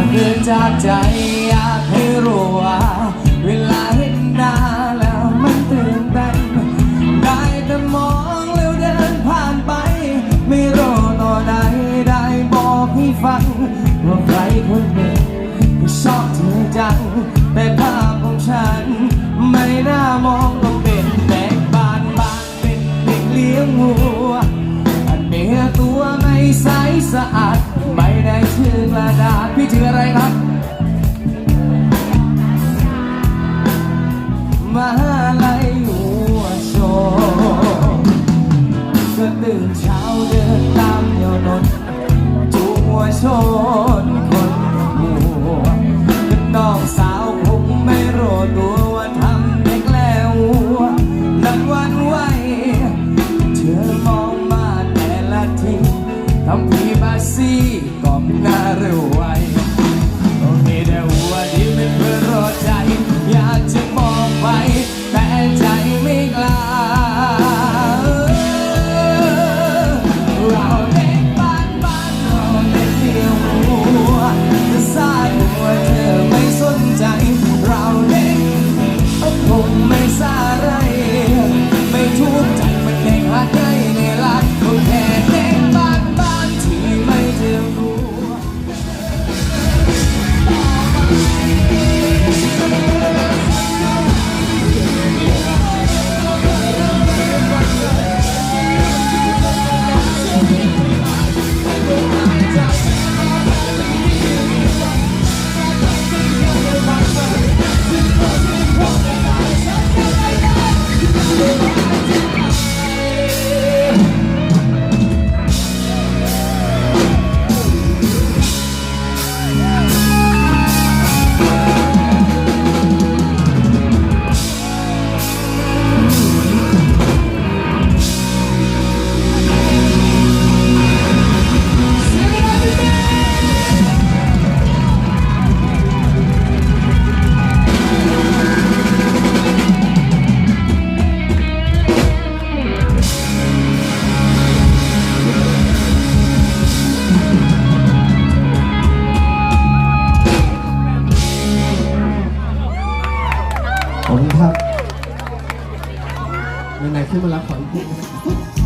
ว่าเกินจากใจอยากให้รู้ว่าเวลาเห็นหน้าแล้วมันตื่นเต้นได้แต่มองแล้วเดินผ่านไป ไม่รู้ต่อใดได้บอกให้ฟัง ว่าใครคนหนึ่งชอบเธอจังแต่ภา ตื่นเช้าเดินตามแนวนนจูงหัวชนคนหัวน้องสาวคงไม่รู้ตัวว่าทำเด็กแล้วนันวันไหวเธอมองมาแต่ละทีทำพี่บาซี่ก้มหน้าเร็วไว ไหนๆขึ้นมารับขออีกที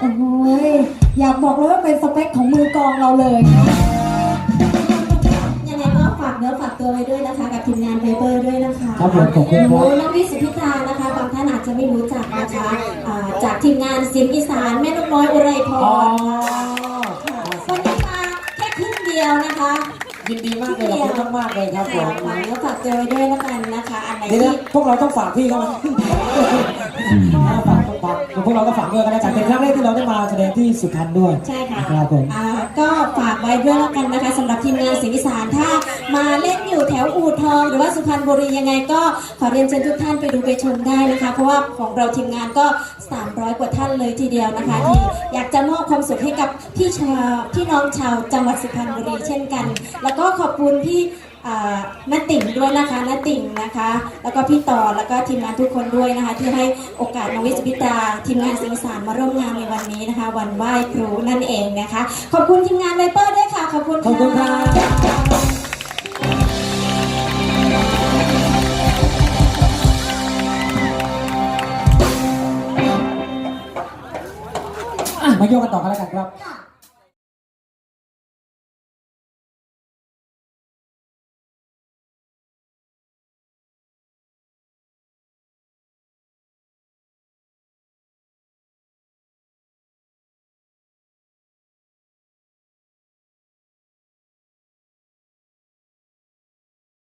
โอ้ยอยากบอกเลยว่าเป็นสเปคของมือกองเราเลยยังไงก็ฝากเนื้อฝากตัวไว้ด้วยนะคะ กับทีมงานไบเบอร์ด้วยนะคะครับผมขอบคุณครับ น้องวิสุทธิตานะคะบางท่านอาจจะไม่รู้จักนะคะจากทีมงานเสียงอีสานแม่นกน้อยอุไรพรอ๋อค่ะวันนี้มาแค่ครึ่งเดียวนะคะ ยินดีมากเลยขอบคุณมากเลยครับผมฝากเนื้อฝากเจวไว้ด้วยแล้วกันนะคะ อันไหที่นพวกเราต้องฝากพี่เข้ามา ฝากฝากฝากพวกเราก็ฝากด้วยกันนะจ๊ะเป็นครั้งแรกที่เราได้มาแสดงที่สุพรรณด้วยใช่ค่ะครับผมอ่าก็ฝากไว้ด้วยแล้วกันนะคะสำหรับทีมงานเสียงอีสานถ้ามาเล่นอยู่แถวอู่ทอง หรือว่าสุพรรณบุรียังไง ก็ขอเรียนเชิญทุกท่านไปดูไปชมได้นะคะ เพราะว่าของเราทีมงานก็ 300 กว่าท่านเลยทีเดียวนะคะ ที่อยากจะมอบความสุขให้กับพี่ชาวพี่น้องชาวจังหวัดสุพรรณบุรีเช่นกัน แล้วก็ขอบคุณพี่อ่า น้าติ่งด้วยนะคะน้าติ่งนะคะ แล้วก็พี่ต่อแล้วก็ทีมงานทุกคนด้วยนะคะ ที่ให้โอกาสน้องวิสพิตาทีมงานสิงสารมาร่วมงานในวันนี้นะคะ วันไหว้ครูนั่นเองนะคะ ขอบคุณทีมงานไวเปอร์ด้วยค่ะ ขอบคุณขอบคุณครับอะมาโยกกันต่อกันแล้วกันครับ